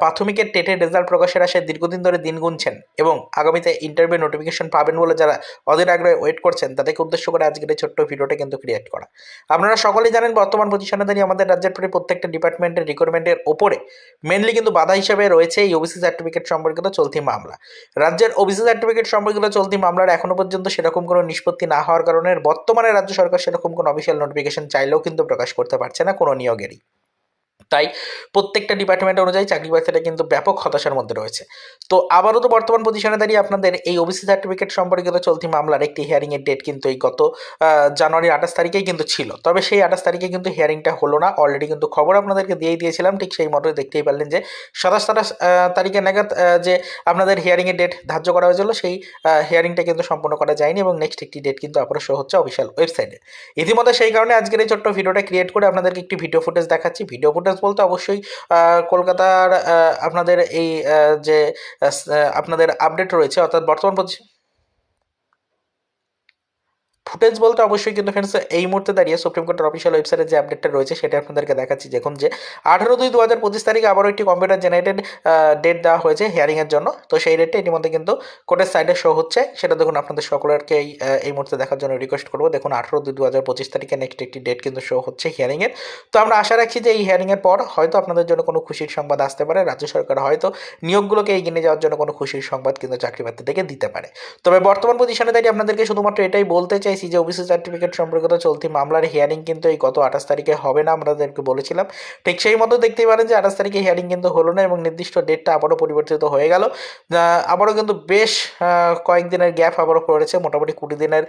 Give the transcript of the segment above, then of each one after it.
প্রাথমিকের টেটের result প্রকাশের আশায় দীর্ঘদিন ধরে দিন গুনছেন এবং আগামীতে ইন্টারভিউ নোটিফিকেশন পাবেন বলে যারা অধীর আগ্রহে ওয়েট করছেন, তাদেরকে উদ্দেশ্য করে আজকের এই ছোট্ট ভিডিওটা কিন্তু ক্রিয়েট করা। আপনারা সকলেই জানেন বর্তমান পজিশনে দাঁড়িয়ে আমাদের রাজ্যের প্রায় প্রত্যেকটা ডিপার্টমেন্টের রিক্রুটমেন্টের ওপরে মেনলি কিন্তু বাধা হিসেবে রয়েছে এই ওবিসি সার্টিফিকেট সম্পর্কিত চলতি মামলা। রাজ্যের ওবিসি সার্টিফিকেট সম্পর্কিত চলতি মামলার এখনও পর্যন্ত সেরকম কোনো নিষ্পত্তি না হওয়ার কারণে বর্তমানে রাজ্য সরকার সেরকম কোনো অফিসিয়াল নোটিফিকেশন চাইলেও কিন্তু প্রকাশ করতে পারছে না কোনো নিয়োগেরই। তাই প্রত্যেকটা ডিপার্টমেন্ট অনুযায়ী চাকরি বাচ্চাটা কিন্তু ব্যাপক হতাশার মধ্যে রয়েছে। তো আবারও তো বর্তমান পজিশনে দাঁড়িয়ে আপনাদের এই ওবিসি সার্টিফিকেট সম্পর্কিত চলতি মামলার একটি হিয়ারিংয়ের ডেট কিন্তু এই গত জানুয়ারি আঠাশ তারিখেই কিন্তু ছিল। তবে সেই আঠাশ তারিখে কিন্তু হিয়ারিংটা হলো না। অলরেডি কিন্তু খবর আপনাদেরকে দিয়েই দিয়েছিলাম। ঠিক সেই মতো দেখতেই পারলেন যে সাতাশ সাতাশ তারিখে নাগাদ যে আপনাদের হিয়ারিংয়ের ডেট ধার্য করা হয়েছিল, সেই হিয়ারিংটা কিন্তু সম্পন্ন করা যায়নি এবং নেক্সট একটি ডেট কিন্তু আবারও শো হচ্ছে অফিসিয়াল ওয়েবসাইটে ইতিমধ্যে সেই কারণে আজকের এই ছোট্ট ভিডিওটা ক্রিয়েট করে আপনাদেরকে একটি ভিডিও ফুটেজ দেখাচ্ছি। ভিডিও ফুটেজ বলতে অবশ্যই কলকাতার আপনাদের এই যে আপনাদের আপডেট রয়েছে অর্থাৎ বর্তমান ফুটেজ বলতে অবশ্যই কিন্তু ফ্রেন্ডস এই মুহূর্তে দাঁড়িয়ে সুপ্রিম কোর্টের অফিসিয়াল ওয়েবসাইটে যে আপডেটটা রয়েছে, সেটা আপনাদেরকে দেখাচ্ছি। দেখুন যে, আঠারো দুই দু হাজার পঁচিশ তারিখে আবারও একটি কম্পিউটার জেনারেটেড ডেট দেওয়া হয়েছে হিয়ারিংয়ের জন্য। তো সেই ডেটটা ইতিমধ্যে কিন্তু কোর্টের সাইডে শো হচ্ছে। সেটা দেখুন আপনাদের সকলেরকে এই এই মুহূর্তে দেখার জন্য রিকোয়েস্ট করব। দেখুন আঠারো দুই দু হাজার পঁচিশ তারিখে নেক্সট একটি ডেট কিন্তু শো হচ্ছে হিয়ারিংয়ের তো আমরা আশা রাখছি যে এই হিয়ারিংয়ের পর হয়তো আপনাদের জন্য কোনো খুশির সংবাদ আসতে পারে। রাজ্য সরকার হয়তো নিয়োগগুলোকে এগিয়ে যাওয়ার জন্য কোনো খুশির সংবাদ কিন্তু চাকরি প্রার্থী থেকে দিতে পারে। তবে বর্তমান পজিশনে দাঁড়িয়ে আপনাদেরকে শুধুমাত্র এটাই বলতে চাইছি যে ওবিসি সার্টিফিকেট সম্পর্কিত চলতি মামলার হিয়ারিং কিন্তু এই গত আঠাশ তারিখে হবে না আমাদেরকে বলেছিলাম। ঠিক সেই মতো দেখতেই পারেন যে আঠাশ তারিখে হিয়ারিং কিন্তু হলো না এবং নির্দিষ্ট ডেটটা আবারও পরিবর্তিত হয়ে গেল। আবারও কিন্তু বেশ কয়েকদিনের গ্যাপ আবারও পড়েছে, মোটামুটি কুড়ি দিনের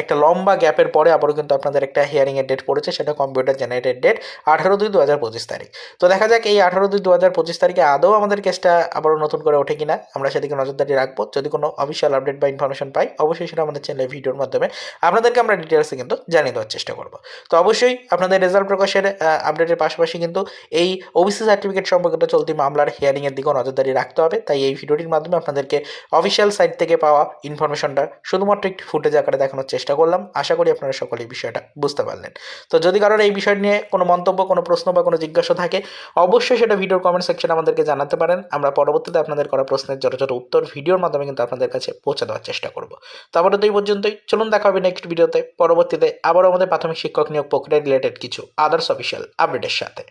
একটা লম্বা গ্যাপের পরে আবারও কিন্তু আপনাদের একটা হিয়ারিংয়ের ডেট পড়েছে, সেটা কম্পিউটার জেনারেটেড ডেট আঠারো দুই দু হাজার পঁচিশ তারিখ। তো দেখা যাক এই আঠারো দুই দু হাজার পঁচিশ তারিখে আদৌ আমাদের কেসটা আবারও নতুন করে ওঠে কিনা, আমরা সেদিকে নজরদারি রাখব। যদি কোনো অফিসিয়াল আপডেট বা ইনফরমেশন পাই, অবশ্যই সেটা আমাদের চ্যানেলে ভিডিওর মাধ্যমে। আপনাদেরকে আমরা ডিটেলসে কিন্তু জানিয়ে দেওয়ার চেষ্টা করব। তো অবশ্যই আপনাদের রেজাল্ট প্রকাশের আপডেটের পাশাপাশি কিন্তু এই ওবিসি সার্টিফিকেট সম্পর্কিত চলতি মামলার হিয়ারিংয়ের দিকেও নজরদারি রাখতে হবে। তাই এই ভিডিওটির মাধ্যমে আপনাদেরকে অফিসিয়াল সাইট থেকে পাওয়া ইনফরমেশনটা শুধুমাত্র একটি ফুটেজ আকারে দেখানোর চেষ্টা করলাম। আশা করি আপনারা সকলে এই বিষয়টা বুঝতে পারলেন। তো যদি কারোর এই বিষয় নিয়ে কোনো মন্তব্য, কোনো প্রশ্ন বা কোনো জিজ্ঞাসা থাকে, অবশ্যই সেটা ভিডিওর কমেন্ট সেকশনে আমাদেরকে জানাতে পারেন। আমরা পরবর্তীতে আপনাদের করা প্রশ্নের যত উত্তর ভিডিওর মাধ্যমে কিন্তু আপনাদের কাছে পৌঁছে দেওয়ার চেষ্টা করব। তারপরে তো এই পর্যন্তই। চলুন দেখা হবে নেক্সট ভিডিওতে পরবর্তীতে আবারও আমাদের প্রাথমিক শিক্ষক নিয়োগ প্রক্রিয়া রিলেটেড কিছু আদার্স অফিসিয়াল আপডেটের সাথে।